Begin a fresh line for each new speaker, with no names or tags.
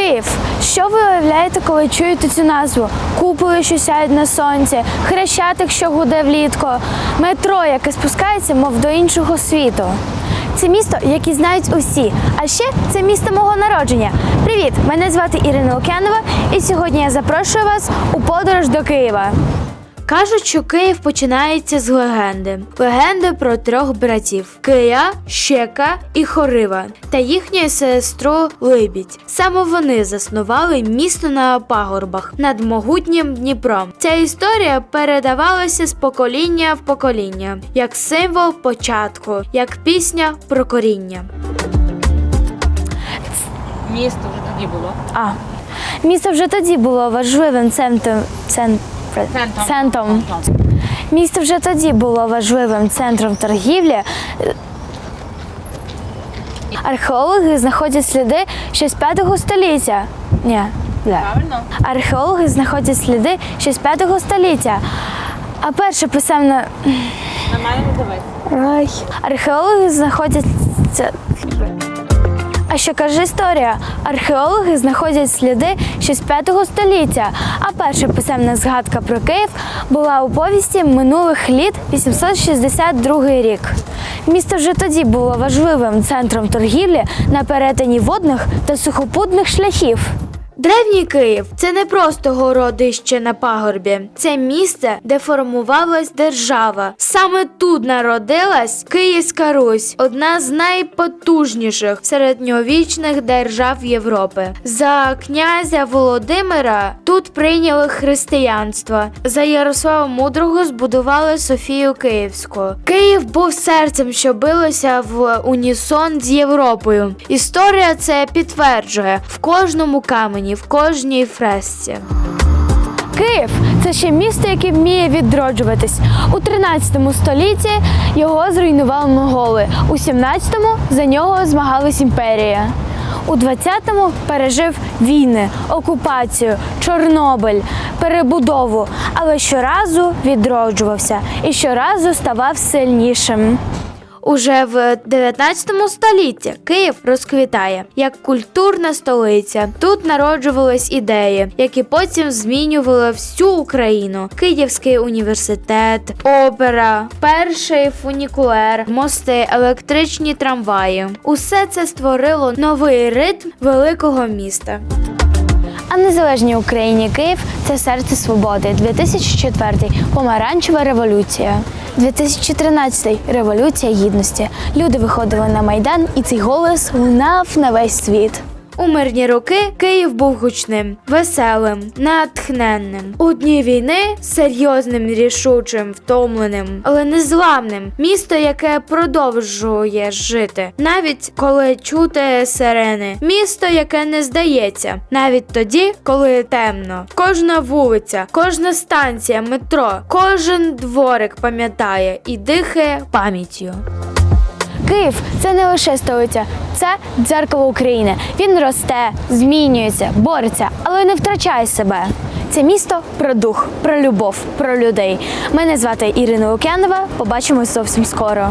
Київ. Що ви уявляєте, коли чуєте цю назву? Куполи, що сяють на сонці, хрещатик, що гуде влітку, метро, яке спускається, мов до іншого світу. Це місто, яке знають усі. А ще це місто мого народження. Привіт! Мене звати Ірина Лук'янова, і сьогодні я запрошую вас у подорож до Києва. Кажуть, що Київ починається з легенди. Легенди про трьох братів: Кия, Щека і Хорива та їхню сестру Либідь. Саме вони заснували місто на пагорбах над могутнім Дніпром. Ця історія передавалася з покоління в покоління, як символ початку, як пісня про коріння.
Місто вже тоді було.
А місто вже тоді було важливим центром.
Центром.
Центром. Місто вже тоді було важливим центром торгівлі. Археологи знаходять сліди ще з 5 століття. Ні, да.
Правильно?
Археологи знаходять сліди ще з 5 століття. А перше писемне.
На мене не дивись.
Археологи знаходять. А що каже історія? Археологи знаходять сліди ще з 5 століття, а перша писемна згадка про Київ була у повісті минулих літ 862 рік. Місто вже тоді було важливим центром торгівлі на перетині водних та сухопутних шляхів. Древній Київ це не просто городище на пагорбі, це місце, де формувалась держава. Саме тут народилась Київська Русь, одна з найпотужніших середньовічних держав Європи. За князя Володимира тут прийняли християнство. За Ярослава Мудрого збудували Софію Київську. Київ був серцем, що билося в унісон з Європою. Історія це підтверджує в кожному камені, в кожній фресці. Київ це ще місто, яке вміє відроджуватись. У 13 столітті його зруйнували монголи. У 17-му за нього змагалась імперія. У 20-му пережив війни, окупацію, Чорнобиль, перебудову, але щоразу відроджувався і щоразу ставав сильнішим. Уже в 19 столітті Київ розквітає як культурна столиця. Тут народжувались ідеї, які потім змінювали всю Україну: Київський університет, опера, перший фунікулер, мости, електричні трамваї. Усе це створило новий ритм великого міста. А незалежній Україні Київ це серце свободи. 2004 помаранчева революція. 2013 революція гідності. Люди виходили на майдан, і цей голос лунав на весь світ. У мирні роки Київ був гучним, веселим, натхненним. У дні війни серйозним, рішучим, втомленим, але незламним. Місто, яке продовжує жити, навіть коли чути сирени. Місто, яке не здається, навіть тоді, коли темно. Кожна вулиця, кожна станція, метро, кожен дворик пам'ятає і дихає пам'яттю. Київ це не лише столиця, це дзеркало України. Він росте, змінюється, бореться, але не втрачає себе. Це місто про дух, про любов, про людей. Мене звати Ірина Лук'янова. Побачимось зовсім скоро.